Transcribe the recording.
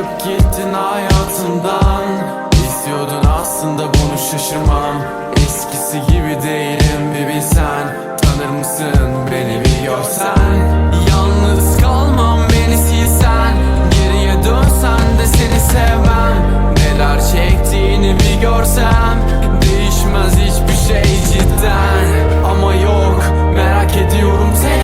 Çıkıp gittin hayatımdan. İstiyordun aslında bunu şaşırmam. Eskisi gibi değilim bir bilsen. Tanır mısın beni bir görsen Yalnız kalmam beni silsen. Geriye dönsen de seni sevmem. Neler çektiğini bir görsen.